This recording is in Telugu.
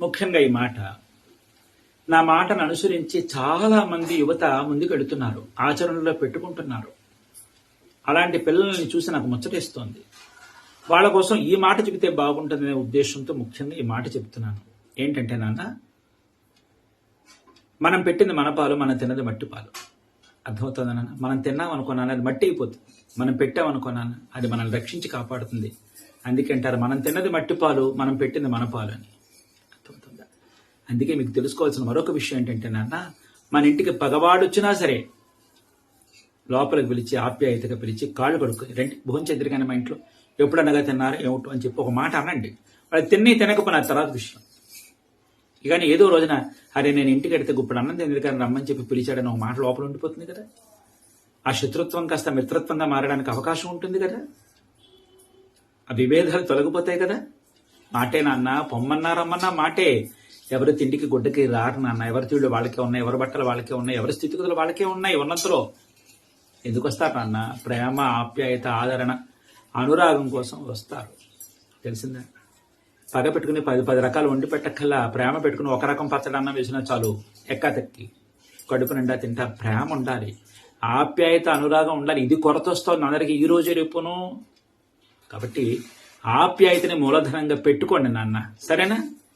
ముఖ్యంగా ఈ మాట. నా మాటను అనుసరించి చాలా మంది యువత ముందుకు వెళుతున్నారు ఆచరణలో పెట్టుకుంటున్నారు. అలాంటి పిల్లల్ని చూసి నాకు ముచ్చటేస్తోంది. వాళ్ళ కోసం ఈ మాట చెబితే బాగుంటుందనే ఉద్దేశంతో ముఖ్యంగా ఈ మాట చెప్తున్నాను ఏంటంటే నాన్న మనం పెట్టింది మన పాలు మనం తిన్నది మట్టి పాలు. అర్థమవుతుంది నాన్న? మనం తిన్నాం అనుకున్నాను అది మట్టి అయిపోతుంది మనం పెట్టాం అనుకున్నాను అది మనల్ని రక్షించి కాపాడుతుంది. అందుకంటారు మనం తిన్నది మట్టి పాలు మనం పెట్టింది మన పాలు అని. అందుకే మీకు తెలుసుకోవాల్సిన మరొక విషయం ఏంటంటే నాన్న మన ఇంటికి పగవాడు వచ్చినా సరే లోపలికి పిలిచి ఆప్యాయతగా పిలిచి కాళ్ళు కడుక్కు రండి భోంచెద్దరు కానీ మా ఇంట్లో ఎప్పుడనగా తిన్నారు ఏమిటో అని చెప్పి ఒక మాట అనండి. వాళ్ళు తిని తినకపోయిన తర్వాత విషయం. ఇకని కానీ ఏదో రోజున అరే నేను ఇంటికి వెడితే ఇప్పుడు అన్నం తింది కానీ రమ్మని చెప్పి పిలిచాడని ఒక మాట లోపల ఉండిపోతుంది కదా. ఆ శత్రుత్వం కాస్త మిత్రత్వంగా మారడానికి అవకాశం ఉంటుంది కదా. ఆ విభేదాలు తొలగిపోతాయి కదా. మాటే నాన్న పొమ్మన్నా రమ్మన్నా మాటే. ఎవరి తిండికి గుడ్డకి రారు నాన్న. ఎవరి తీళ్ళు వాళ్ళకే ఉన్నాయి ఎవరి బట్టలు వాళ్ళకే ఉన్నాయి ఎవరి స్థితిగతులు వాళ్ళకే ఉన్నాయి ఉన్నంతలో. ఎందుకు వస్తారు నాన్న? ప్రేమ ఆప్యాయత ఆదరణ అనురాగం కోసం వస్తారు. తెలిసిందా? పగ పెట్టుకుని పది పది రకాలు వండి పెట్టక్కల్లా ప్రేమ పెట్టుకుని ఒక రకం పచ్చడన్న వేసినా చాలు ఎక్కతెక్కి. కడుపు నిండా తింటా ప్రేమ ఉండాలి. ఆప్యాయత అనురాగం ఉండాలి. ఇది కొరత వస్తుంది అందరికీ ఈ రోజే రేపును. కాబట్టి ఆప్యాయతని మూలధనంగా పెట్టుకోండి నాన్న. సరేనా?